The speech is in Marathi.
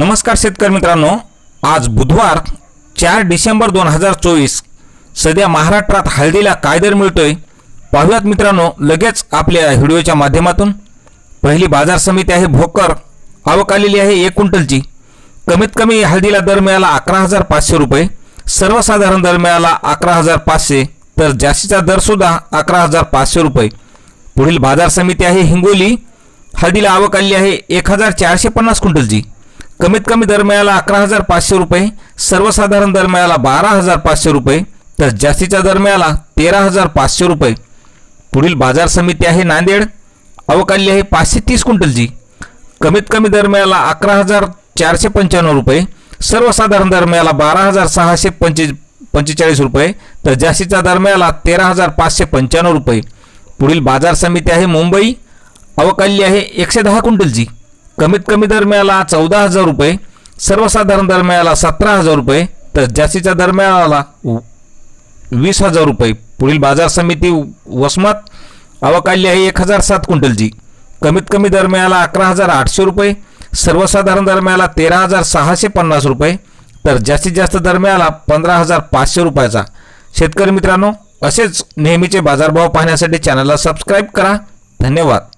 नमस्कार शेतकरी मित्रांनो आज बुधवार चार डिसेंबर दोन हजार चोवीस सध्या महाराष्ट्रात हळदीला काय दर मिळतोय पाहूयात मित्रांनो लगेच आपल्या व्हिडिओच्या माध्यमातून. पहिली बाजार समिती आहे भोकर आवक आलेली आहे एक क्विंटलची. कमीत कमी हळदीला दर मिळाला अकरा हजार पाचशे रुपये सर्वसाधारण दर मिळाला अकरा हजार पाचशे तर जास्तीचा दरसुद्धा अकरा हजार पाचशे रुपये. पुढील बाजार समिती आहे हिंगोली हळदीला आवक आली आहे एक हजार चारशे पन्नास क्विंटलची. कमीत कमी दर मिळाला अकरा हजार पाचशे रुपये सर्वसाधारण दर मिळाला बारा हजार पाचशे रुपये तर जास्तीचा दर मिळाला तेरा हजार पाचशे रुपये. पुढील बाजार समिती आहे नांदेड अवकाली आहे पाचशे तीस क्विंटलची. कमीत कमी दर मिळाला अकरा हजार चारशे पंच्याण्णव रुपये सर्वसाधारण दर मिळाला बारा हजार सहाशे पंचे पंचेचाळीस रुपये तर जास्तीचा दर मिळाला तेरा हजार पाचशे पंच्याण्णव रुपये. पुढील बाजार समिती आहे मुंबई अवकाली आहे एकशे दहा क्विंटलची. कमीत कमी दर मिळाला चौदा हजार रुपये सर्वसाधारण दर मिळाला सतरा हजार रुपये तर जास्तीचा दर मिळाला वीस हजार रुपये. पुढील बाजार समिती वसमत अवकाली आहे एक हजार सात क्विंटलची. कमीत कमी दर मिळाला अकरा हजार आठशे रुपये सर्वसाधारण दर मिळाला तेरा हजार सहाशे पन्नास रुपये तर जास्तीत जास्त दर मिळाला पंधरा हजार पाचशे रुपयाचा. शेतकरी मित्रांनो असेच नेहमीचे बाजारभाव पाहण्यासाठी चॅनलला सबस्क्राईब करा. धन्यवाद.